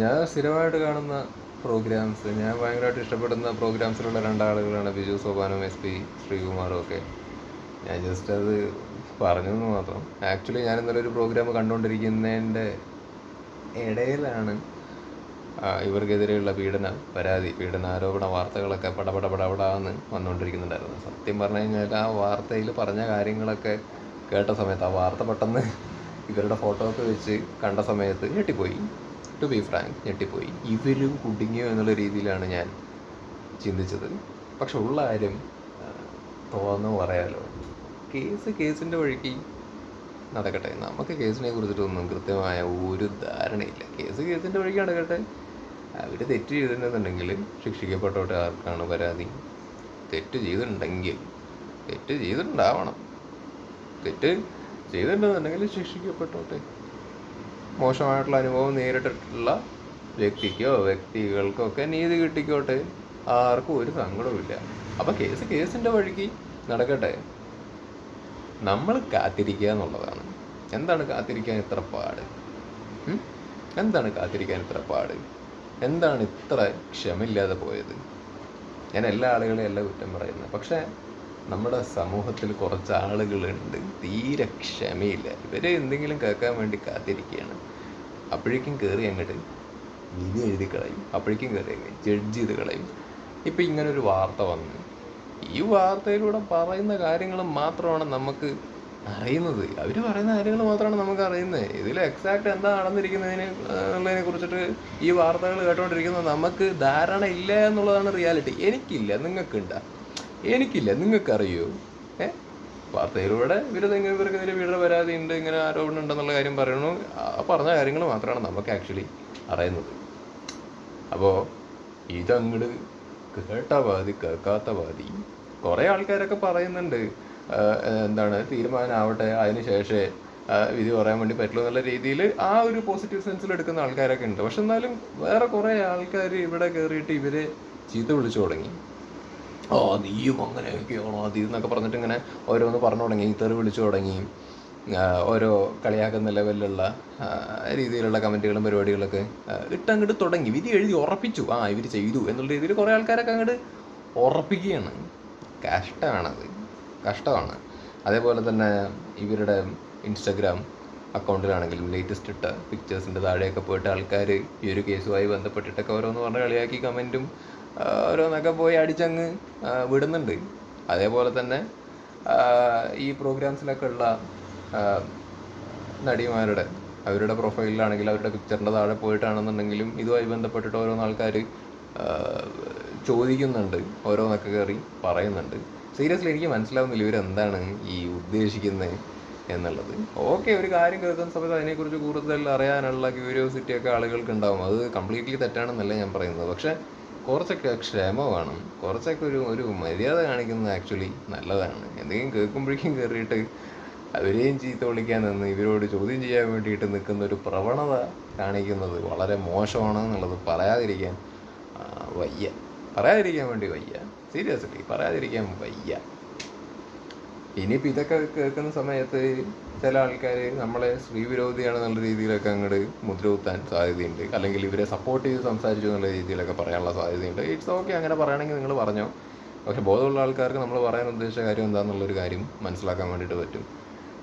ഞാൻ സ്ഥിരമായിട്ട് കാണുന്ന പ്രോഗ്രാംസ് ഞാൻ ഭയങ്കരമായിട്ട് ഇഷ്ടപ്പെടുന്ന പ്രോഗ്രാംസിലുള്ള രണ്ടാളുകളാണ് ബിജു സോപാനും എസ് പി ശ്രീകുമാറും ഒക്കെ. ഞാൻ ജസ്റ്റ് അത് പറഞ്ഞു എന്ന് മാത്രം. ആക്ച്വലി ഞാൻ ഇന്നലെ ഒരു പ്രോഗ്രാം കണ്ടുകൊണ്ടിരിക്കുന്നതിന്റെ ഇടയിലാണ് ഇവർക്കെതിരെയുള്ള പീഡന പരാതി പീഡന ആരോപണ വാർത്തകളൊക്കെ പടപട പടപടാന്ന് വന്നുകൊണ്ടിരിക്കുന്നുണ്ടായിരുന്നു. സത്യം പറഞ്ഞു കഴിഞ്ഞാൽ ആ വാർത്തയിൽ പറഞ്ഞ കാര്യങ്ങളൊക്കെ കേട്ട സമയത്ത് ആ വാർത്ത പെട്ടെന്ന് ഇവരുടെ ഫോട്ടോ ഒക്കെ വെച്ച് കണ്ട സമയത്ത് ഞെട്ടിപ്പോയി. ടു ബി ഫ്രാങ്ക് ഞെട്ടിപ്പോയി. ഇവരും കുടുങ്ങിയോ എന്നുള്ള രീതിയിലാണ് ഞാൻ ചിന്തിച്ചത്. പക്ഷെ ഉള്ള കാര്യം തോന്നു പറയാലോ. കേസ് കേസിന്റെ വഴിക്ക് നടക്കട്ടെ. നമുക്ക് കേസിനെ കുറിച്ചിട്ടൊന്നും കൃത്യമായ ഒരു ധാരണയില്ല. കേസ് കേസിന്റെ വഴിക്ക് നടക്കട്ടെ. അവർ തെറ്റ് ചെയ്തിട്ടുണ്ടെന്നുണ്ടെങ്കിൽ ശിക്ഷിക്കപ്പെട്ടോട്ടെ ആർക്കാണ് പരാതി? തെറ്റ് ചെയ്തിട്ടുണ്ടെങ്കിൽ തെറ്റ് ചെയ്തിട്ടുണ്ടാവണം. തെറ്റ് ചെയ്തിട്ടുണ്ടെന്നുണ്ടെങ്കിൽ ശിക്ഷിക്കപ്പെട്ടോട്ടെ മോശമായിട്ടുള്ള അനുഭവം നേരിട്ടിട്ടുള്ള വ്യക്തിക്കോ വ്യക്തികൾക്കോ ഒക്കെ നീതി കിട്ടിക്കോട്ടെ. ആർക്കും ഒരു സങ്കടവുമില്ല അപ്പം കേസ് കേസിന്റെ വഴിക്ക് നടക്കട്ടെ. നമ്മൾ കാത്തിരിക്കുക എന്നുള്ളതാണ്. എന്താണ് കാത്തിരിക്കാൻ ഇത്ര പാട്? എന്താണ് കാത്തിരിക്കാൻ ഇത്ര പാട്? എന്താണ് ഇത്ര ക്ഷമയില്ലാതെ പോയത്? ഞാൻ എല്ലാ ആളുകളെയും അല്ല കുറ്റം പറയുന്നത് പക്ഷേ നമ്മുടെ സമൂഹത്തിൽ കുറച്ച് ആളുകളുണ്ട്. തീരെ ക്ഷമയില്ല. ഇവരെ എന്തെങ്കിലും കേൾക്കാൻ വേണ്ടി കാത്തിരിക്കുകയാണ്. അപ്പോഴേക്കും കയറി അങ്ങോട്ട് വിധി എഴുതി കളയും. അപ്പോഴേക്കും കയറി അങ്ങ് ജഡ്ജ് ചെയ്ത് കളയും. ഇപ്പം ഇങ്ങനൊരു വാർത്ത വന്നു. ഈ വാർത്തയിലൂടെ പറയുന്ന കാര്യങ്ങൾ മാത്രമാണ് നമുക്ക് അറിയുന്നത്. അവർ പറയുന്ന കാര്യങ്ങൾ മാത്രമാണ് നമുക്ക് അറിയുന്നത്. ഇതിൽ എക്സാക്ട് എന്താ നടന്നിരിക്കുന്നതിനെ ഉള്ളതിനെ കുറിച്ചിട്ട് ഈ വാർത്തകൾ കേട്ടോണ്ടിരിക്കുന്ന നമുക്ക് ധാരണ ഇല്ല എന്നുള്ളതാണ് റിയാലിറ്റി എനിക്കില്ല. നിങ്ങൾക്കുണ്ട? എനിക്കില്ല. നിങ്ങൾക്കറിയോ? ഏ? വാർത്തയിലൂടെ ഇവർ ഇവർക്കെതിരെ വീടിന് പരാതി ഉണ്ട് ഇങ്ങനെ ആരോപണം ഉണ്ടെന്നുള്ള കാര്യം പറയണു ആ പറഞ്ഞ കാര്യങ്ങൾ മാത്രമാണ് നമുക്ക് ആക്ച്വലി അറിയുന്നത്. അപ്പോൾ ഇതങ്ങട് കേട്ട പാതി കേൾക്കാത്ത പാതി കുറേ ആൾക്കാരൊക്കെ പറയുന്നുണ്ട്. എന്താണ് തീരുമാനമാവട്ടെ അതിന് ശേഷമേ വിധി പറയാൻ വേണ്ടി പറ്റുള്ളൂ എന്നുള്ള രീതിയിൽ ആ ഒരു പോസിറ്റീവ് സെൻസിൽ എടുക്കുന്ന ആൾക്കാരൊക്കെ ഉണ്ട്. പക്ഷെ എന്നാലും വേറെ കുറേ ആൾക്കാർ ഇവിടെ കയറിയിട്ട് ഇവരെ ചീത്ത വിളിച്ചു തുടങ്ങി. ഓ നീയും അങ്ങനെയൊക്കെയാണോ അത് എന്നൊക്കെ പറഞ്ഞിട്ട് ഇങ്ങനെ ഓരോന്ന് പറഞ്ഞു തുടങ്ങി. തെറി വിളിച്ചു തുടങ്ങി. ഓരോ കളിയാക്കുന്ന ലെവലിലുള്ള രീതിയിലുള്ള കമന്റുകളും പരിപാടികളൊക്കെ ആ, ഇട്ടങ്ങോട്ട് തുടങ്ങി. വിധി എഴുതി ഉറപ്പിച്ചു. ആ ഇവർ ചെയ്തു എന്നുള്ള രീതിയിൽ കുറേ ആൾക്കാരൊക്കെ അങ്ങോട്ട് ഉറപ്പിക്കുകയാണ്. കഷ്ടമാണത്. കഷ്ടമാണ്. അതേപോലെ തന്നെ ഇവരുടെ ഇൻസ്റ്റഗ്രാം അക്കൗണ്ടിലാണെങ്കിലും ലേറ്റസ്റ്റ് ഇട്ട പിക്ചേഴ്സിന്റെ താഴെയൊക്കെ പോയിട്ട് ആൾക്കാർ ഈ ഒരു കേസുമായി ബന്ധപ്പെട്ടിട്ടൊക്കെ ഓരോന്ന് പറഞ്ഞ് കളിയാക്കി കമന്റും ഓരോന്നൊക്കെ പോയി അടിച്ചങ്ങ് വിടുന്നുണ്ട്. അതേപോലെ തന്നെ ഈ പ്രോഗ്രാംസിലൊക്കെ ഉള്ള നടിമാരുടെ അവരുടെ പ്രൊഫൈലിലാണെങ്കിൽ അവരുടെ പിക്ചറിന്റെ താഴെ പോയിട്ടാണെന്നുണ്ടെങ്കിലും ഇതുമായി ബന്ധപ്പെട്ടിട്ട് ഓരോന്ന് ആൾക്കാർ ചോദിക്കുന്നുണ്ട്. ഓരോന്നൊക്കെ കയറി പറയുന്നുണ്ട്. സീരിയസ്ലി എനിക്ക് മനസ്സിലാവുന്നില്ല ഇവരെന്താണ് ഈ ഉദ്ദേശിക്കുന്നത് എന്നുള്ളത്. ഓക്കെ ഒരു കാര്യം കേൾക്കുന്ന സമയത്ത് അതിനെക്കുറിച്ച് കൂടുതൽ അറിയാനുള്ള ക്യൂരിയോസിറ്റി ഒക്കെ ആളുകൾക്ക് ഉണ്ടാവും അത് കംപ്ലീറ്റ്ലി തെറ്റാണെന്നല്ല ഞാൻ പറയുന്നത്. പക്ഷേ കുറച്ചൊക്കെ ക്ഷമ വേണം. കുറച്ചൊക്കെ ഒരു ഒരു മര്യാദ കാണിക്കുന്നത് ആക്ച്വലി നല്ലതാണ്. എന്തെങ്കിലും കേൾക്കുമ്പോഴേക്കും കയറിയിട്ട് അവരെയും ചീത്ത വിളിക്കാൻ നിന്ന് ഇവരോട് ചോദ്യം ചെയ്യാൻ വേണ്ടിയിട്ട് നിൽക്കുന്ന ഒരു പ്രവണത കാണിക്കുന്നത് വളരെ മോശമാണ് എന്നുള്ളത് പറയാതിരിക്കാൻ വയ്യ. പറയാതിരിക്കാൻ വേണ്ടി വയ്യ. സീരിയസ്ലി പറയാതിരിക്കാൻ വയ്യ. ഇനിയിപ്പോൾ ഇതൊക്കെ കേൾക്കുന്ന സമയത്ത് ചില ആൾക്കാർ നമ്മളെ സ്ത്രീവിരോധിയാണെന്നുള്ള രീതിയിലൊക്കെ അങ്ങോട്ട് മുദ്ര കുത്താൻ സാധ്യതയുണ്ട്. അല്ലെങ്കിൽ ഇവരെ സപ്പോർട്ട് ചെയ്ത് സംസാരിച്ചു എന്നുള്ള രീതിയിലൊക്കെ പറയാനുള്ള സാധ്യതയുണ്ട്. ഇറ്റ്സ് ഓക്കെ അങ്ങനെ പറയണമെങ്കിൽ നിങ്ങൾ പറഞ്ഞോ. പക്ഷെ ബോധമുള്ള ആൾക്കാർക്ക് നമ്മൾ പറയാൻ ഉദ്ദേശിച്ച കാര്യം എന്താണെന്നുള്ളൊരു കാര്യം മനസ്സിലാക്കാൻ വേണ്ടിയിട്ട് പറ്റും.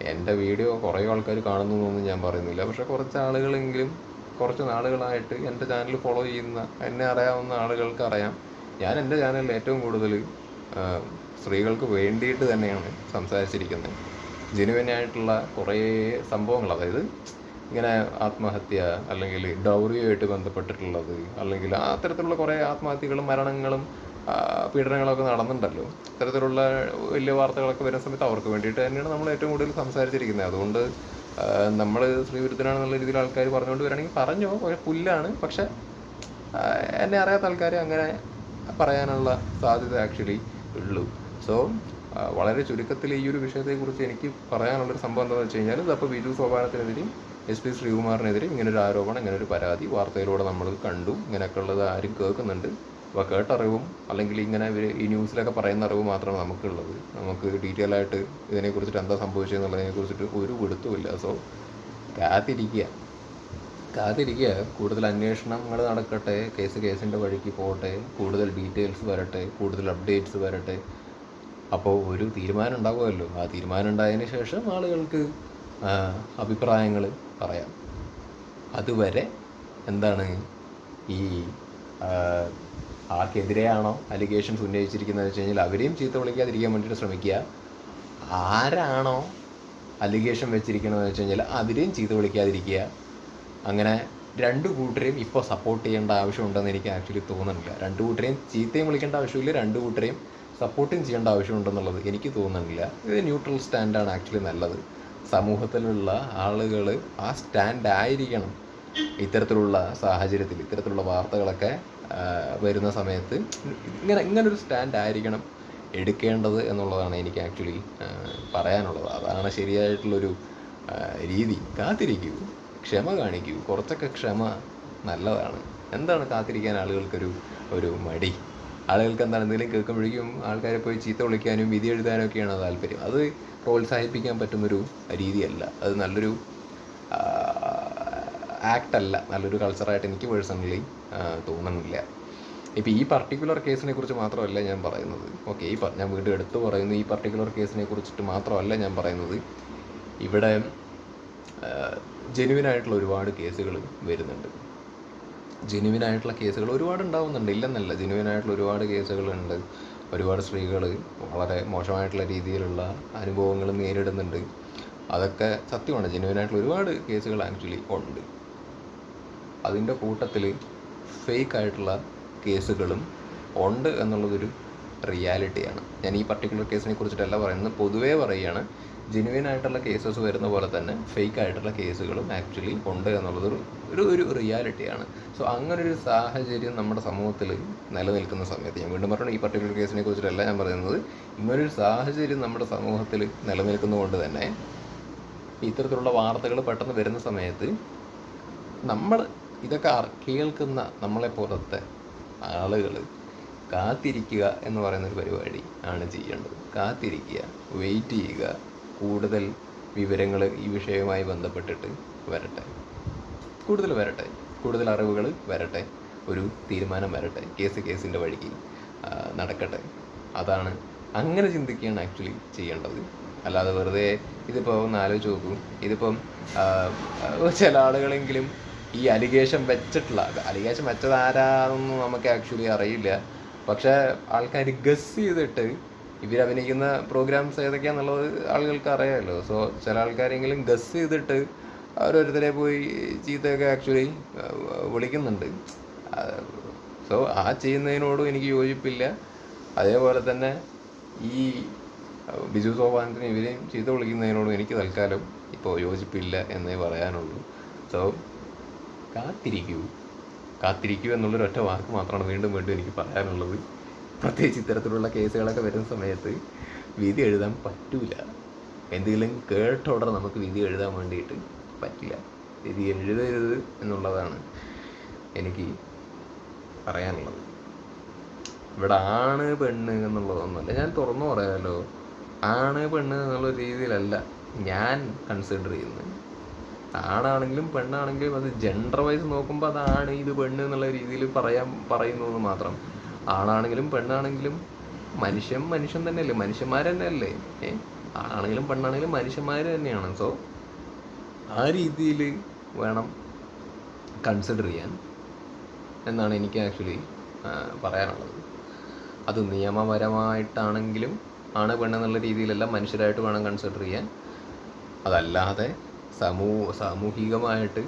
എന്റെ വീഡിയോ കുറേ ആൾക്കാർ കാണുന്നു എന്നൊന്നും ഞാൻ പറയുന്നില്ല. പക്ഷെ കുറച്ച് ആളുകളെങ്കിലും കുറച്ച് നാളുകളായിട്ട് എന്റെ ചാനൽ ഫോളോ ചെയ്യുന്ന എന്നെ അറിയാവുന്ന ആളുകൾക്ക് അറിയാം. ഞാൻ എന്റെ ചാനലിൽ ഏറ്റവും കൂടുതൽ സ്ത്രീകൾക്ക് വേണ്ടിയിട്ട് തന്നെയാണ് സംസാരിച്ചിരിക്കുന്നത്. ജെനുവനായിട്ടുള്ള കുറേ സംഭവങ്ങൾ അതായത് ഇങ്ങനെ ആത്മഹത്യ അല്ലെങ്കിൽ ഡൗറിയുമായിട്ട് ബന്ധപ്പെട്ടിട്ടുള്ളത് അല്ലെങ്കിൽ ആ തരത്തിലുള്ള കുറേ ആത്മഹത്യകളും മരണങ്ങളും പീഡനങ്ങളൊക്കെ നടന്നിട്ടുണ്ടല്ലോ. ഇത്തരത്തിലുള്ള വലിയ വാർത്തകളൊക്കെ വരുന്ന സമയത്ത് അവർക്ക് വേണ്ടിയിട്ട് തന്നെയാണ് നമ്മൾ ഏറ്റവും കൂടുതൽ സംസാരിച്ചിരിക്കുന്നത്. അതുകൊണ്ട് നമ്മൾ ശ്രീവിരുദ്ധനാണെന്നുള്ള രീതിയിൽ ആൾക്കാർ പറഞ്ഞുകൊണ്ട് വരികയാണെങ്കിൽ പറഞ്ഞോ പുല്ലാണ്. പക്ഷെ എന്നെ അറിയാത്ത ആൾക്കാർ അങ്ങനെ പറയാനുള്ള സാധ്യത ആക്ച്വലി ഉള്ളൂ. സോ വളരെ ചുരുക്കത്തിൽ ഈ ഒരു വിഷയത്തെക്കുറിച്ച് എനിക്ക് പറയാനുള്ളൊരു സംഭവം എന്താണെന്ന് വെച്ച് കഴിഞ്ഞാൽ ഇതപ്പോൾ ബിജു സോപാനത്തിനെതിരെയും എസ് പി ശ്രീകുമാറിനെതിരെയും ഇങ്ങനൊരു ആരോപണം ഒരു പരാതി വാർത്തയിലൂടെ നമ്മൾ കണ്ടു. ഇങ്ങനെയൊക്കെ ഉള്ളത് ആരും കേൾക്കുന്നുണ്ട്. അപ്പോൾ കേട്ടറിവും അല്ലെങ്കിൽ ഇങ്ങനെ ഈ ന്യൂസിലൊക്കെ പറയുന്ന അറിവ് മാത്രമാണ് നമുക്കുള്ളത്. നമുക്ക് ഡീറ്റെയിൽ ആയിട്ട് ഇതിനെക്കുറിച്ചിട്ട് എന്താ സംഭവിച്ചതെന്നുള്ളതിനെ കുറിച്ചിട്ട് ഒരു പിടുത്തമില്ല സോ കാത്തിരിക്കുക കാത്തിരിക്കുക കൂടുതൽ അന്വേഷണങ്ങൾ നടക്കട്ടെ. കേസ് കേസിന്റെ വഴിക്ക് പോകട്ടെ. കൂടുതൽ ഡീറ്റെയിൽസ് വരട്ടെ. കൂടുതൽ അപ്ഡേറ്റ്സ് വരട്ടെ. അപ്പോൾ ഒരു തീരുമാനം ഉണ്ടാകുമല്ലോ. ആ തീരുമാനം ഉണ്ടായതിന് ശേഷം ആളുകൾക്ക് അഭിപ്രായങ്ങൾ പറയാം. അതുവരെ എന്താണ് ഈ ആർക്കെതിരെയാണോ അലിഗേഷൻസ് ഉന്നയിച്ചിരിക്കുന്നത് വെച്ച് കഴിഞ്ഞാൽ അവരെയും ചീത്ത വിളിക്കാതിരിക്കാൻ വേണ്ടിയിട്ട് ശ്രമിക്കുക. ആരാണോ അലിഗേഷൻ വെച്ചിരിക്കണമെന്ന് വെച്ച് കഴിഞ്ഞാൽ അവരെയും ചീത്ത വിളിക്കാതിരിക്കുക. അങ്ങനെ രണ്ട് കൂട്ടരെയും ഇപ്പോൾ സപ്പോർട്ട് ചെയ്യേണ്ട ആവശ്യമുണ്ടെന്ന് എനിക്ക് ആക്ച്വലി തോന്നുന്നില്ല. രണ്ട് കൂട്ടരെയും ചീത്തയും വിളിക്കേണ്ട ആവശ്യമില്ല. രണ്ട് കൂട്ടരെയും സപ്പോർട്ടും ചെയ്യേണ്ട ആവശ്യമുണ്ടെന്നുള്ളത് എനിക്ക് തോന്നുന്നില്ല. ഇത് ന്യൂട്രൽ സ്റ്റാൻഡാണ് ആക്ച്വലി നല്ലത്. സമൂഹത്തിലുള്ള ആളുകൾ ആ സ്റ്റാൻഡ് ആയിരിക്കണം ഇത്തരത്തിലുള്ള സാഹചര്യത്തിൽ ഇത്തരത്തിലുള്ള വാർത്തകളൊക്കെ വരുന്ന സമയത്ത് ഇങ്ങനെ ഇങ്ങനൊരു സ്റ്റാൻഡ് ആയിരിക്കണം എടുക്കേണ്ടത് എന്നുള്ളതാണ് എനിക്ക് ആക്ച്വലി പറയാനുള്ളത്. അതാണ് ശരിയായിട്ടുള്ളൊരു രീതി. കാത്തിരിക്കൂ ക്ഷമ കാണിക്കൂ. കുറച്ചൊക്കെ ക്ഷമ നല്ലതാണ്. എന്താണ് കാത്തിരിക്കാൻ ആളുകൾക്കൊരു ഒരു മടി? ആളുകൾക്ക് എന്താണ് എന്തെങ്കിലും കേൾക്കുമ്പോഴേക്കും ആൾക്കാരെ പോയി ചീത്ത വിളിക്കാനും വിധി എഴുതാനും ഒക്കെയാണ് താല്പര്യം? അത് പ്രോത്സാഹിപ്പിക്കാൻ പറ്റുന്നൊരു രീതിയല്ല. അത് നല്ലൊരു ആക്ട് അല്ല. നല്ലൊരു കൾച്ചറായിട്ട് എനിക്ക് പേഴ്സണലി തോന്നുന്നില്ല. ഇപ്പോൾ ഈ പർട്ടിക്കുലർ കേസിനെ കുറിച്ച് മാത്രമല്ല ഞാൻ പറയുന്നത്. ഓക്കെ ഈ ഞാൻ വീണ്ടും എടുത്ത് പറയുന്നു ഈ പർട്ടിക്കുലർ കേസിനെ കുറിച്ചിട്ട് മാത്രമല്ല ഞാൻ പറയുന്നത്. ഇവിടെ ജെനുവിനായിട്ടുള്ള ഒരുപാട് കേസുകൾ വരുന്നുണ്ട്. ജെനുവിൻ ആയിട്ടുള്ള കേസുകൾ ഒരുപാട് ഉണ്ടാവുന്നുണ്ട്. ഇല്ലെന്നല്ല ജെനുവിൻ ആയിട്ടുള്ള ഒരുപാട് കേസുകളുണ്ട്. ഒരുപാട് സ്ത്രീകൾ വളരെ മോശമായിട്ടുള്ള രീതിയിലുള്ള അനുഭവങ്ങൾ നേരിടുന്നുണ്ട്. അതൊക്കെ സത്യമാണ്. ജെനുവിൻ ആയിട്ടുള്ള ഒരുപാട് കേസുകൾ ആക്ച്വലി ഉണ്ട്. അതിന്റെ കൂട്ടത്തിൽ ഫേക്ക് ആയിട്ടുള്ള കേസുകളും ഉണ്ട് എന്നുള്ളതൊരു റിയാലിറ്റിയാണ്. ഞാൻ ഈ പർട്ടിക്കുലർ കേസിനെ കുറിച്ചിട്ടല്ല പറയുന്നത്. പൊതുവേ പറയുകയാണ് ജെനുവിൻ ആയിട്ടുള്ള കേസസ് വരുന്ന പോലെ തന്നെ ഫേക്ക് ആയിട്ടുള്ള കേസുകളും ആക്ച്വലി ഉണ്ട് എന്നുള്ളത് ഒരു ഒരു റിയാലിറ്റിയാണ് സോ അങ്ങനൊരു സാഹചര്യം നമ്മുടെ സമൂഹത്തിൽ നിലനിൽക്കുന്ന സമയത്ത് ഞാൻ വീണ്ടും പറഞ്ഞു ഈ പർട്ടിക്കുലർ കേസിനെ കുറിച്ചിട്ടല്ല ഞാൻ പറയുന്നത് ഇങ്ങനൊരു സാഹചര്യം നമ്മുടെ സമൂഹത്തിൽ നിലനിൽക്കുന്നതുകൊണ്ട് തന്നെ ഇത്തരത്തിലുള്ള വാർത്തകൾ പെട്ടെന്ന് വരുന്ന സമയത്ത് നമ്മൾ ഇതൊക്കെ കേൾക്കുന്ന നമ്മളെ പോലത്തെ ആളുകൾ കാത്തിരിക്കുക എന്ന് പറയുന്നൊരു പരിപാടി ആണ് ചെയ്യേണ്ടത്. കാത്തിരിക്കുക വെയിറ്റ് ചെയ്യുക കൂടുതൽ വിവരങ്ങൾ ഈ വിഷയവുമായി ബന്ധപ്പെട്ടിട്ട് വരട്ടെ. കൂടുതൽ വരട്ടെ. കൂടുതൽ അറിവുകൾ വരട്ടെ. ഒരു തീരുമാനം വരട്ടെ. കേസ് കേസിന്റെ വഴിക്ക് നടക്കട്ടെ. അതാണ് അങ്ങനെ ചിന്തിക്കുകയാണ് ആക്ച്വലി ചെയ്യേണ്ടത്. അല്ലാതെ വെറുതെ ഇതിപ്പോൾ ഒന്ന് ആലോചിച്ച് ഇതിപ്പം ചില ആളുകളെങ്കിലും ഈ അലിഗേഷൻ വെച്ചിട്ടുള്ള അലിഗേഷൻ വെച്ചത് ആരാണെന്ന് നമുക്ക് ആക്ച്വലി അറിയില്ല. പക്ഷേ ആൾക്കാർ ഗസ് ചെയ്തിട്ട് ഇവർ അഭിനയിക്കുന്ന പ്രോഗ്രാംസ് ഏതൊക്കെയാണെന്നുള്ളത് ആളുകൾക്ക് അറിയാമല്ലോ. സോ ചില ആൾക്കാരെങ്കിലും ഗസ് ചെയ്തിട്ട് അവരോരുത്തരെ പോയി ചീത്തയൊക്കെ ആക്ച്വലി വിളിക്കുന്നുണ്ട്. സോ ആ ചെയ്യുന്നതിനോടും എനിക്ക് യോജിപ്പില്ല. അതേപോലെ തന്നെ ഈ ബിജു സോപാനത്തിന് ഇവരെയും ചീത്ത വിളിക്കുന്നതിനോടും എനിക്ക് തൽക്കാലം ഇപ്പോൾ യോജിപ്പില്ല എന്നേ പറയാനുള്ളൂ. സോ കാത്തിരിക്കൂ. കാത്തിരിക്കൂ എന്നുള്ളൊരു ഒറ്റ വാക്ക് മാത്രമാണ് വീണ്ടും വീണ്ടും എനിക്ക് പറയാനുള്ളത്. പ്രത്യേകിച്ച് ഇത്തരത്തിലുള്ള കേസുകളൊക്കെ വരുന്ന സമയത്ത് വിധി എഴുതാൻ പറ്റൂല. എന്തെങ്കിലും കേട്ടോടെ നമുക്ക് വിധി എഴുതാൻ വേണ്ടിയിട്ട് പറ്റില്ല. വിധി എഴുതരുത് എന്നുള്ളതാണ് എനിക്ക് പറയാനുള്ളത്. ഇവിടെ ആണ് പെണ്ണ് എന്നുള്ളതൊന്നുമല്ല. ഞാൻ തുറന്നു പറയാമല്ലോ ആണ് പെണ്ണ് എന്നുള്ള രീതിയിലല്ല ഞാൻ കൺസിഡർ ചെയ്യുന്നത്. ആണാണെങ്കിലും പെണ്ണാണെങ്കിലും അത് ജെൻഡർ വൈസ് നോക്കുമ്പോൾ അതാണ് ഇത് പെണ്ണ് എന്നുള്ള രീതിയിൽ പറയാൻ പറയുന്നു എന്ന് മാത്രം. ആണാണെങ്കിലും പെണ്ണാണെങ്കിലും മനുഷ്യൻ മനുഷ്യൻ തന്നെയല്ലേ മനുഷ്യന്മാർ തന്നെയല്ലേ? ഏ? ആണാണെങ്കിലും പെണ്ണാണെങ്കിലും മനുഷ്യന്മാർ തന്നെയാണ്. സോ ആ രീതിയിൽ വേണം കൺസിഡർ ചെയ്യാൻ എന്നാണ് എനിക്ക് ആക്ച്വലി പറയാനുള്ളത്. അത് നിയമപരമായിട്ടാണെങ്കിലും ആണ് പെണ്ണെന്നുള്ള രീതിയിലല്ല മനുഷ്യരായിട്ട് വേണം കൺസിഡർ ചെയ്യാൻ. അതല്ലാതെ സമൂ സാമൂഹികമായിട്ട്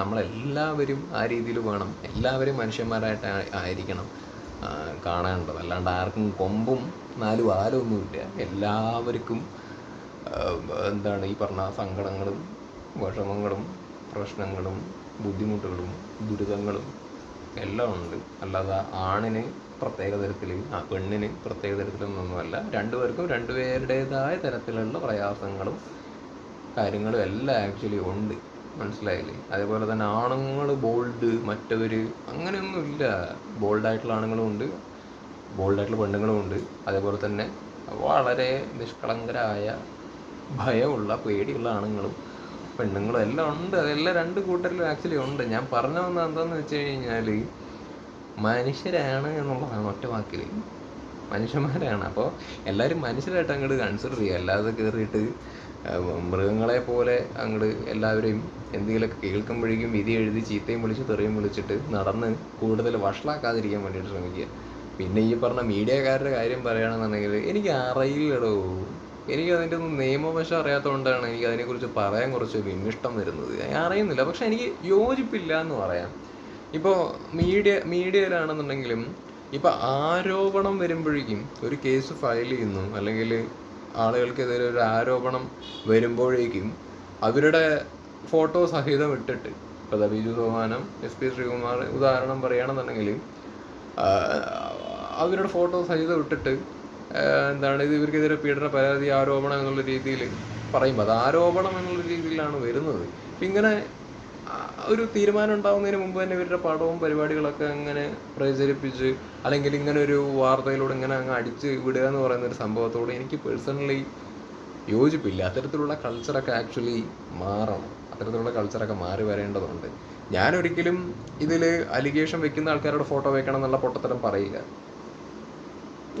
നമ്മളെല്ലാവരും ആ രീതിയിൽ വേണം എല്ലാവരും മനുഷ്യന്മാരായിട്ട് ആയിരിക്കണം. ആ, കാണേണ്ടത് അല്ലാണ്ട് ആർക്കും കൊമ്പും നാല് വാലൊന്നുമില്ല എല്ലാവർക്കും എന്താണ് ഈ പറഞ്ഞ സങ്കടങ്ങളും വിഷമങ്ങളും പ്രശ്നങ്ങളും ബുദ്ധിമുട്ടുകളും ദുരിതങ്ങളും എല്ലാം ഉണ്ട്. അല്ലാതെ ആണിന് പ്രത്യേക തരത്തിൽ ആ പെണ്ണിന് പ്രത്യേക തരത്തിലൊന്നുമല്ല. രണ്ടുപേർക്കും രണ്ടുപേരുടേതായ തരത്തിലുള്ള പ്രയാസങ്ങളും കാര്യങ്ങളും എല്ലാം ആക്ച്വലി ഉണ്ട്. മനസ്സിലായില്ലേ? അതേപോലെ തന്നെ ആണുങ്ങൾ ബോൾഡ് മറ്റവർ അങ്ങനെയൊന്നുമില്ല. ബോൾഡായിട്ടുള്ള ആണുങ്ങളും ഉണ്ട്. ബോൾഡായിട്ടുള്ള പെണ്ണുങ്ങളും ഉണ്ട്. അതേപോലെ തന്നെ വളരെ നിഷ്കളങ്കരായ ഭയമുള്ള പേടിയുള്ള ആണുങ്ങളും പെണ്ണുങ്ങളും എല്ലാം ഉണ്ട്. അതെല്ലാം രണ്ട് കൂട്ടരിലും ആക്ച്വലി ഉണ്ട്. ഞാൻ പറഞ്ഞു വന്നത് എന്താണെന്ന് വെച്ച് കഴിഞ്ഞാൽ മനുഷ്യരാണ് എന്നുള്ളതാണ് ഒറ്റ വാക്കിൽ മനുഷ്യന്മാരാണ്. അപ്പോൾ എല്ലാവരും മനുഷ്യരായിട്ട് അങ്ങോട്ട് കൺസിഡർ ചെയ്യുക. അല്ലാതെ കയറിയിട്ട് മൃഗങ്ങളെ പോലെ അങ്ങോട്ട് എല്ലാവരെയും എന്തെങ്കിലുമൊക്കെ കേൾക്കുമ്പോഴേക്കും വിധി എഴുതി ചീത്തയും വിളിച്ച് തെറിയും വിളിച്ചിട്ട് നടന്ന് കൂടുതൽ വഷളാക്കാതിരിക്കാൻ വേണ്ടിയിട്ട് ശ്രമിക്കുക. പിന്നെ ഈ പറഞ്ഞ മീഡിയക്കാരുടെ കാര്യം പറയുകയാണെന്നുണ്ടെങ്കിൽ എനിക്ക് അറിയില്ലടോ. എനിക്ക് അതിന്റെ ഒന്നും നിയമവശം അറിയാത്തതുകൊണ്ടാണ് എനിക്ക് അതിനെക്കുറിച്ച് പറയാൻ കുറച്ച് വിമിഷ്ടം വരുന്നത്. അറിയുന്നില്ല. പക്ഷെ എനിക്ക് യോജിപ്പില്ല എന്ന് പറയാം. ഇപ്പോൾ മീഡിയ മീഡിയയിലാണെന്നുണ്ടെങ്കിലും ഇപ്പം ആരോപണം വരുമ്പോഴേക്കും ഒരു കേസ് ഫയൽ ചെയ്യുന്നു അല്ലെങ്കിൽ ആളുകൾക്കെതിരെ ഒരു ആരോപണം വരുമ്പോഴേക്കും അവരുടെ ഫോട്ടോ സഹിതം ഇട്ടിട്ട് ഇപ്പോൾ ബിജു സോമാനം എസ് പി ശ്രീകുമാർ ഉദാഹരണം പറയുകയാണെന്നുണ്ടെങ്കിൽ അവരുടെ ഫോട്ടോ സഹിതം ഇട്ടിട്ട് എന്താണ് ഇത് ഇവർക്കെതിരെ പീഡന പരാതി ആരോപണം എന്നുള്ള രീതിയിൽ പറയുമ്പോൾ അത് ആരോപണം എന്നുള്ള രീതിയിലാണ് വരുന്നത്. ഇങ്ങനെ ഒരു തീരുമാനം ഉണ്ടാവുന്നതിന് മുമ്പ് തന്നെ ഇവരുടെ പടവും പരിപാടികളൊക്കെ അങ്ങനെ പ്രചരിപ്പിച്ച് അല്ലെങ്കിൽ ഇങ്ങനെ ഒരു വാർത്തയിലൂടെ ഇങ്ങനെ അങ്ങ് അടിച്ച് വിടുക എന്ന് പറയുന്ന ഒരു സംഭവത്തോട് എനിക്ക് പേഴ്സണലി യോജിപ്പില്ല. അത്തരത്തിലുള്ള കൾച്ചറൊക്കെ ആക്ച്വലി മാറണം. അത്തരത്തിലുള്ള കൾച്ചറൊക്കെ മാറി വരേണ്ടതുണ്ട്. ഞാൻ ഒരിക്കലും ഇതിൽ അലിഗേഷൻ വെക്കുന്ന ആൾക്കാരുടെ ഫോട്ടോ വെക്കണം എന്നുള്ള പൊട്ടത്തരം പറയില്ല.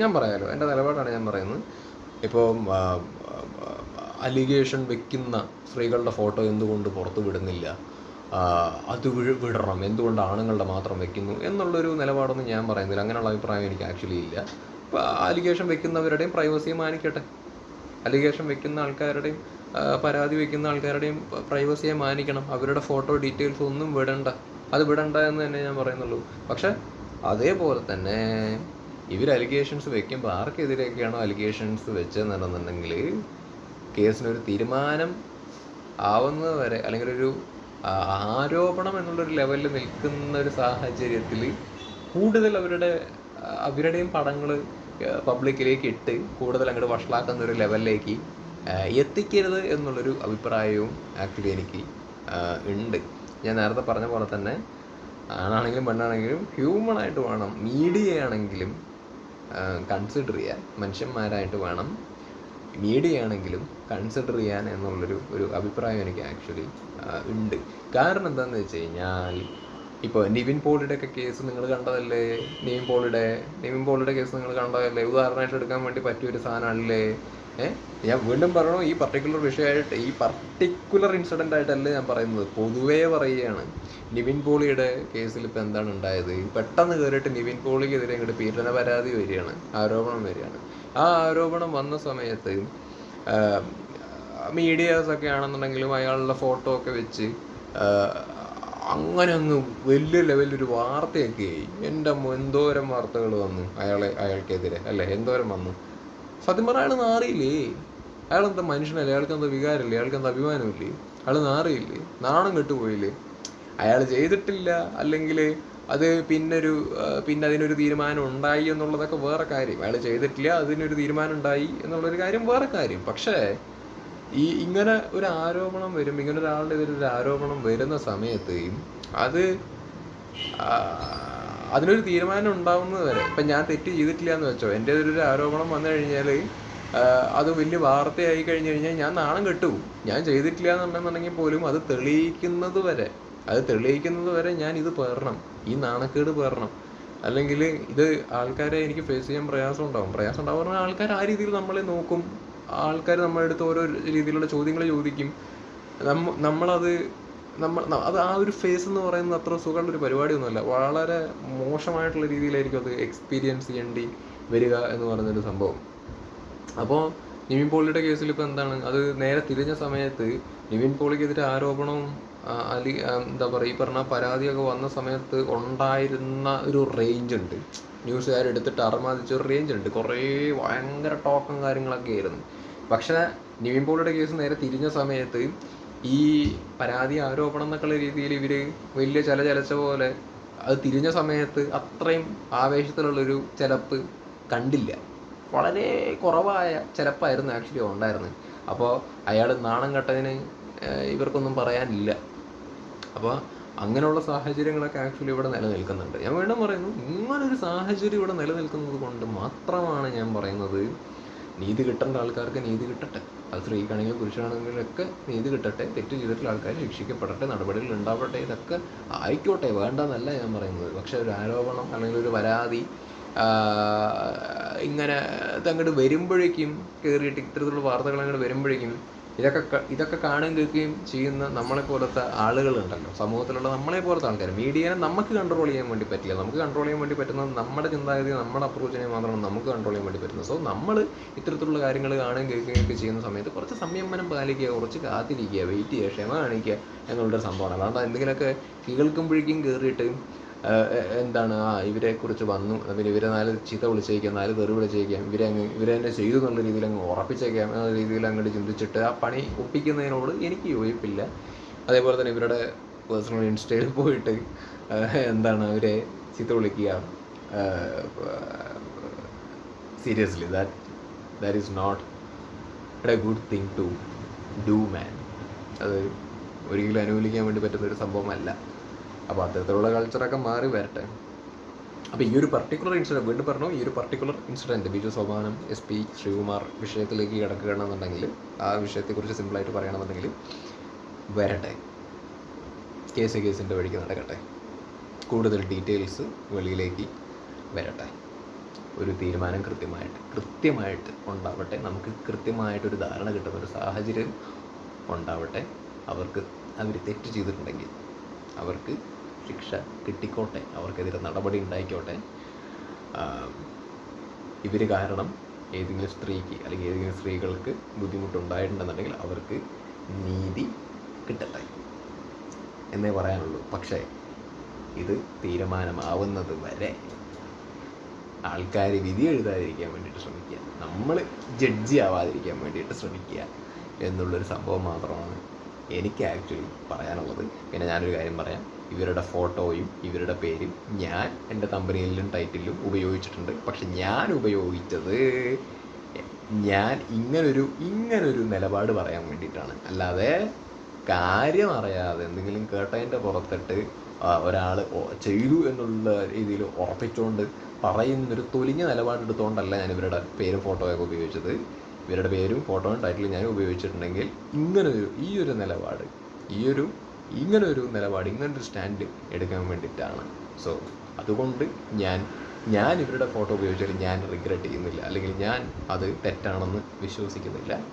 ഞാൻ പറയാലോ. എന്റെ നിലപാടാണ് ഞാൻ പറയുന്നത്. ഇപ്പോൾ അലിഗേഷൻ വെക്കുന്ന സ്ത്രീകളുടെ ഫോട്ടോ എന്തുകൊണ്ട് പുറത്ത് വിടുന്നില്ല? അത് വിടണം. എന്തുകൊണ്ട് ആണുങ്ങളുടെ മാത്രം വെക്കുന്നു എന്നുള്ളൊരു നിലപാടൊന്നും ഞാൻ പറയുന്നില്ല. അങ്ങനെയുള്ള അഭിപ്രായം എനിക്ക് ആക്ച്വലി ഇല്ല. അലിഗേഷൻ വെക്കുന്നവരുടെയും പ്രൈവസിയെ മാനിക്കട്ടെ. അലിഗേഷൻ വെക്കുന്ന ആൾക്കാരുടെയും പരാതി വെക്കുന്ന ആൾക്കാരുടെയും പ്രൈവസിയെ മാനിക്കണം. അവരുടെ ഫോട്ടോ ഡീറ്റെയിൽസ് ഒന്നും വിടണ്ട. അത് വിടണ്ട എന്ന് തന്നെ ഞാൻ പറയുന്നുള്ളൂ. പക്ഷെ അതേപോലെ തന്നെ ഇവർ അലിഗേഷൻസ് വെക്കുമ്പോൾ ആർക്കെതിരെയൊക്കെയാണോ അലിഗേഷൻസ് വെച്ചതെന്നുണ്ടെന്നുണ്ടെങ്കിൽ കേസിനൊരു തീരുമാനം ആവുന്നത് വരെ അല്ലെങ്കിൽ ഒരു ആരോപണം എന്നുള്ളൊരു ലെവലിൽ നിൽക്കുന്ന ഒരു സാഹചര്യത്തിൽ കൂടുതൽ അവരുടെ അവരുടെയും പടങ്ങൾ പബ്ലിക്കിലേക്ക് ഇട്ട് കൂടുതൽ അങ്ങോട്ട് വഷളാക്കുന്ന ഒരു ലെവലിലേക്ക് എത്തിക്കരുത് എന്നുള്ളൊരു അഭിപ്രായവും ആക്ച്വലി എനിക്ക് ഉണ്ട്. ഞാൻ നേരത്തെ പറഞ്ഞ പോലെ തന്നെ ആണാണെങ്കിലും പെണ്ണാണെങ്കിലും ഹ്യൂമൺ ആയിട്ട് വേണം മീഡിയ ആണെങ്കിലും കൺസിഡർ ചെയ്യാൻ മനുഷ്യന്മാരായിട്ട് വേണം മീഡിയ ആണെങ്കിലും കൺസിഡർ ചെയ്യാൻ എന്നുള്ളൊരു ഒരു അഭിപ്രായം എനിക്ക് ആക്ച്വലി ഉണ്ട്. കാരണം എന്താണെന്ന് വെച്ച് കഴിഞ്ഞാൽ ഇപ്പോൾ നിവിൻ പോളിയുടെ ഒക്കെ കേസ് നിങ്ങൾ കണ്ടതല്ലേ? നിവിൻ പോളിയുടെ നിവിൻ പോളിയുടെ കേസ് നിങ്ങൾ കണ്ടതല്ലേ? ഉദാഹരണമായിട്ട് എടുക്കാൻ വേണ്ടി പറ്റിയ ഒരു സാധനമല്ലേ ഏഹ് ഞാൻ വീണ്ടും പറയണു ഈ പർട്ടിക്കുലർ വിഷയമായിട്ട് ഈ പർട്ടിക്കുലർ ഇൻസിഡന്റ് ആയിട്ടല്ല ഞാൻ പറയുന്നത്. പൊതുവേ പറയുകയാണ് നിവിൻ പോളിയുടെ കേസിൽ ഇപ്പം എന്താണ് ഉണ്ടായത്? പെട്ടെന്ന് കയറിയിട്ട് നിവിൻ പോളിക്കെതിരെ ഇങ്ങോട്ട് പീഡന പരാതി വരികയാണ് ആരോപണം വരികയാണ്. ആ ആരോപണം വന്ന സമയത്ത് മീഡിയാസ് ഒക്കെ ആണെന്നുണ്ടെങ്കിലും അയാളുടെ ഫോട്ടോ ഒക്കെ വെച്ച് അങ്ങനെ അങ്ങ് വലിയ ലെവലിലൊരു വാർത്തയൊക്കെ ആയി. എന്റെ എന്തോരം വാർത്തകൾ വന്നു അയാളെ അയാൾക്കെതിരെ അല്ലേ? എന്തോരം വന്നു? സത്യം പറഞ്ഞാൽ അയാൾ നാറിയില്ലേ എന്താ മനുഷ്യനല്ലേ? അയാൾക്ക് എന്താ വികാരമില്ലേ അയാൾക്ക് എന്താ അഭിമാനമില്ലേ? അയാൾ നാറിയില്ലേ നാണം കെട്ടുപോയില്ലേ? അയാൾ ചെയ്തിട്ടില്ല അല്ലെങ്കിൽ അത് പിന്നൊരു പിന്നെ അതിനൊരു തീരുമാനം ഉണ്ടായി എന്നുള്ളതൊക്കെ വേറെ കാര്യം. അയാൾ ചെയ്തിട്ടില്ല അതിനൊരു തീരുമാനം ഉണ്ടായി എന്നുള്ളൊരു കാര്യം വേറെ കാര്യം. പക്ഷേ ഈ ഇങ്ങനെ ഒരു ആരോപണം വരും ഇങ്ങനെ ഒരാളുടെ ഒരു ആരോപണം വരുന്ന സമയത്ത് അത് അതിനൊരു തീരുമാനം ഉണ്ടാവുന്നത് വരെ. ഇപ്പം ഞാൻ തെറ്റ് ചെയ്തിട്ടില്ല എന്ന് വെച്ചോ. എന്റെ ഒരു ആരോപണം വന്നു കഴിഞ്ഞാൽ അത് വലിയ വാർത്തയായി കഴിഞ്ഞു കഴിഞ്ഞാൽ ഞാൻ നാണം കെട്ടുപോകും. ഞാൻ ചെയ്തിട്ടില്ല എന്നുണ്ടെന്നുണ്ടെങ്കിൽ പോലും അത് തെളിയിക്കുന്നത് വരെ അത് തെളിയിക്കുന്നത് വരെ ഞാൻ ഇത് പേറണം. ഈ നാണക്കേട് പേറണം. അല്ലെങ്കിൽ ഇത് ആൾക്കാരെ എനിക്ക് ഫേസ് ചെയ്യാൻ പ്രയാസം ഉണ്ടാവും. പ്രയാസം ഉണ്ടാവും പറഞ്ഞാൽ ആൾക്കാർ ആ രീതിയിൽ നമ്മളെ നോക്കും. ആൾക്കാർ നമ്മുടെ അടുത്ത് ഓരോ രീതിയിലുള്ള ചോദ്യങ്ങൾ ചോദിക്കും. നമ്മ നമ്മളത് നമ്മൾ അത് ആ ഒരു ഫേസ് എന്ന് പറയുന്നത് അത്ര സുഖമുള്ള ഒരു പരിപാടിയൊന്നുമല്ല. വളരെ മോശമായിട്ടുള്ള രീതിയിലായിരിക്കും അത് എക്സ്പീരിയൻസ് ചെയ്യേണ്ടി വരിക എന്ന് പറയുന്നൊരു സംഭവം. അപ്പോൾ നിവിൻ പോളിയുടെ കേസിൽ ഇപ്പോൾ എന്താണ്? അത് നേരെ തിരിഞ്ഞ സമയത്ത് നിവിൻ പോളിക്കെതിരെ ആരോപണവും അലി എന്താ പറയുക ഈ പറഞ്ഞ പരാതിയൊക്കെ വന്ന സമയത്ത് ഉണ്ടായിരുന്ന ഒരു റേഞ്ച് ഉണ്ട്. ന്യൂസുകാർ എടുത്തിട്ട് അർമാദിച്ച ഒരു റേഞ്ച് ഉണ്ട്. കുറേ ഭയങ്കര ടോക്കും കാര്യങ്ങളൊക്കെ ആയിരുന്നു. പക്ഷേ നിവിൻ പോളിയുടെ കേസ് നേരെ തിരിഞ്ഞ സമയത്ത് ഈ പരാതി ആരോപണം എന്നൊക്കെയുള്ള രീതിയിൽ ഇവർ വലിയ ചില ചലച്ച പോലെ അത് തിരിഞ്ഞ സമയത്ത് അത്രയും ആവേശത്തിലുള്ളൊരു ചിലപ്പ് കണ്ടില്ല. വളരെ കുറവായ ചിലപ്പായിരുന്നു ആക്ച്വലി ഉണ്ടായിരുന്നത് അപ്പോൾ അയാൾ നാണം കെട്ടതിന് ഇവർക്കൊന്നും പറയാനില്ല. അപ്പോൾ അങ്ങനെയുള്ള സാഹചര്യങ്ങളൊക്കെ ആക്ച്വലി ഇവിടെ നിലനിൽക്കുന്നുണ്ട്. ഞാൻ വീണ്ടും പറയുന്നു ഇങ്ങനൊരു സാഹചര്യം ഇവിടെ നിലനിൽക്കുന്നത് കൊണ്ട് മാത്രമാണ് ഞാൻ പറയുന്നത് നീതി കിട്ടേണ്ട ആൾക്കാർക്ക് നീതി കിട്ടട്ടെ. അത് സ്ത്രീക്കാണെങ്കിലും പുരുഷനാണെങ്കിലൊക്കെ നീതി കിട്ടട്ടെ. തെറ്റ് ചെയ്തിട്ടുള്ള ആൾക്കാർ ശിക്ഷിക്കപ്പെടട്ടെ നടപടികൾ ഉണ്ടാവട്ടെ ഇതൊക്കെ ആയിക്കോട്ടെ. വേണ്ടെന്നല്ല ഞാൻ പറയുന്നത്. പക്ഷേ ഒരു ആരോപണം അല്ലെങ്കിൽ ഒരു പരാതി ഇങ്ങനെ ഇതങ്ങോട്ട് വരുമ്പോഴേക്കും കയറിയിട്ട് ഇത്തരത്തിലുള്ള വാർത്തകൾ അങ്ങോട്ട് വരുമ്പോഴേക്കും ഇതൊക്കെ ഇതൊക്കെ കാണുകയും കേൾക്കുകയും ചെയ്യുന്ന നമ്മളെ പോലത്തെ ആളുകളുണ്ടല്ലോ. സമൂഹത്തിലുള്ള നമ്മളെ പോലത്തെ ആൾക്കാർ മീഡിയനെ നമുക്ക് കൺട്രോൾ ചെയ്യാൻ വേണ്ടി പറ്റില്ല. നമുക്ക് കൺട്രോൾ ചെയ്യാൻ വേണ്ടി പറ്റുന്നത് നമ്മുടെ ചിന്താഗതി നമ്മുടെ അപ്രോച്ചിനെ മാത്രമാണ് നമുക്ക് കൺട്രോൾ ചെയ്യാൻ വേണ്ടി പറ്റുന്നത്. സോ നമ്മൾ ഇത്തരത്തിലുള്ള കാര്യങ്ങൾ കാണുകയും കേൾക്കുകയും ഒക്കെ ചെയ്യുന്ന സമയത്ത് കുറച്ച് സംയമനം പാലിക്കുക കുറച്ച് കാത്തിരിക്കുക വെയിറ്റ് ചെയ്യുക ക്ഷമ കാണിക്കുക എന്നുള്ളൊരു സംഭവമാണ്. അല്ലാണ്ട് എന്തെങ്കിലുമൊക്കെ കേൾക്കുമ്പോഴേക്കും കയറിയിട്ട് എന്താണ്? ആ ഇവരെ കുറിച്ച് വന്നു. പിന്നെ ഇവരെ നാല് ചീത്ത വിളിച്ചേക്കാം നാല് തെറി വിളിച്ചേക്കാം ഇവരെ അങ്ങ് ഇവരെ തന്നെ ചെയ്തു എന്നുള്ള രീതിയിൽ അങ്ങ് ഉറപ്പിച്ചേക്കാം എന്ന രീതിയിൽ അങ്ങോട്ട് ചിന്തിച്ചിട്ട് ആ പണി ഒപ്പിക്കുന്നതിനോട് എനിക്ക് യോജിപ്പില്ല. അതേപോലെ തന്നെ ഇവരുടെ പേഴ്സണൽ ഇൻസ്റ്റയിൽ പോയിട്ട് എന്താണ് അവരെ ചീത്ത വിളിക്കുക seriously. That that is not a good thing to do man അത് ഒരിക്കലും അനുകൂലിക്കാൻ വേണ്ടി പറ്റുന്ന ഒരു സംഭവമല്ല. അപ്പോൾ അത്തരത്തിലുള്ള കൾച്ചറൊക്കെ മാറി വരട്ടെ. അപ്പോൾ ഈ ഒരു പർട്ടിക്കുലർ ഇൻസിഡന്റ് വീണ്ടും പറഞ്ഞു ഈ ഒരു particular incident Biju Somanam S P Sreekumar വിഷയത്തിലേക്ക് കിടക്കുകയാണെന്നുണ്ടെങ്കിൽ ആ വിഷയത്തെക്കുറിച്ച് സിമ്പിളായിട്ട് പറയണമെന്നുണ്ടെങ്കിൽ വരട്ടെ. കേസ് കേസിന്റെ വഴിക്ക് നടക്കട്ടെ. കൂടുതൽ ഡീറ്റെയിൽസ് വെളിയിലേക്ക് വരട്ടെ. ഒരു തീരുമാനം കൃത്യമായിട്ട് കൃത്യമായിട്ട് ഉണ്ടാവട്ടെ. നമുക്ക് കൃത്യമായിട്ടൊരു ധാരണ കിട്ടുന്ന ഒരു സാഹചര്യം ഉണ്ടാവട്ടെ. അവർക്ക് അവർ തെറ്റ് ചെയ്തിട്ടുണ്ടെങ്കിൽ അവർക്ക് ശിക്ഷ കിട്ടിക്കോട്ടെ അവർക്കെതിരെ നടപടി ഉണ്ടായിക്കോട്ടെ. ഇവർ കാരണം ഏതെങ്കിലും സ്ത്രീക്ക് അല്ലെങ്കിൽ ഏതെങ്കിലും സ്ത്രീകൾക്ക് ബുദ്ധിമുട്ടുണ്ടായിട്ടുണ്ടെന്നുണ്ടെങ്കിൽ അവർക്ക് നീതി കിട്ടട്ടെ എന്നേ പറയാനുള്ളൂ. പക്ഷേ ഇത് തീരുമാനമാവുന്നത് വരെ ആൾക്കാർ വിധി എഴുതാതിരിക്കാൻ വേണ്ടിയിട്ട് ശ്രമിക്കുക നമ്മൾ ജഡ്ജി ആവാതിരിക്കാൻ വേണ്ടിയിട്ട് ശ്രമിക്കുക എന്നുള്ളൊരു സംഭവം മാത്രമാണ് എനിക്ക് ആക്ച്വലി പറയാനുള്ളത്. പിന്നെ ഞാനൊരു കാര്യം പറയാം. ഇവരുടെ ഫോട്ടോയും ഇവരുടെ പേരും ഞാൻ എന്റെ തമ്പനിയിലും ടൈറ്റിലും ഉപയോഗിച്ചിട്ടുണ്ട്. പക്ഷെ ഞാൻ ഉപയോഗിച്ചത് ഞാൻ ഇങ്ങനൊരു ഇങ്ങനൊരു നിലപാട് പറയാൻ വേണ്ടിയിട്ടാണ്. അല്ലാതെ കാര്യം അറിയാതെ എന്തെങ്കിലും കേട്ടതിന്റെ പുറത്തിട്ട് ഒരാൾ ചെയ്തു എന്നുള്ള രീതിയിൽ ഉറപ്പിച്ചുകൊണ്ട് പറയുന്നൊരു തൊലിഞ്ഞ നിലപാടെടുത്തുകൊണ്ടല്ല ഞാൻ ഇവരുടെ പേരും ഫോട്ടോയൊക്കെ ഉപയോഗിച്ചത്. ഇവരുടെ പേരും ഫോട്ടോയും ടൈറ്റിലും ഞാൻ ഉപയോഗിച്ചിട്ടുണ്ടെങ്കിൽ ഇങ്ങനൊരു ഈ ഒരു നിലപാട് ഈ ഒരു ഇങ്ങനൊരു നിലപാട് ഇങ്ങനൊരു സ്റ്റാൻഡ് എടുക്കാൻ വേണ്ടിയിട്ടാണ്. സോ അതുകൊണ്ട് ഞാൻ ഞാൻ ഇവരുടെ ഫോട്ടോ ഉപയോഗിച്ചാൽ ഞാൻ റിഗ്രറ്റ് ചെയ്യുന്നില്ല. അല്ലെങ്കിൽ ഞാൻ അത് തെറ്റാണെന്ന് വിശ്വസിക്കുന്നില്ല.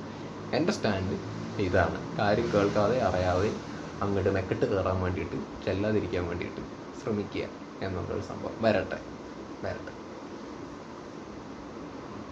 എന്റെ സ്റ്റാൻഡ് ഇതാണ്. കാര്യം കേൾക്കാതെ അറിയാതെ അങ്ങോട്ട് മെക്കെട്ട് കയറാൻ വേണ്ടിയിട്ട് ചെല്ലാതിരിക്കാൻ വേണ്ടിയിട്ട് ശ്രമിക്കുക എന്നുള്ളൊരു സംഭവം. വരട്ടെ വരട്ടെ.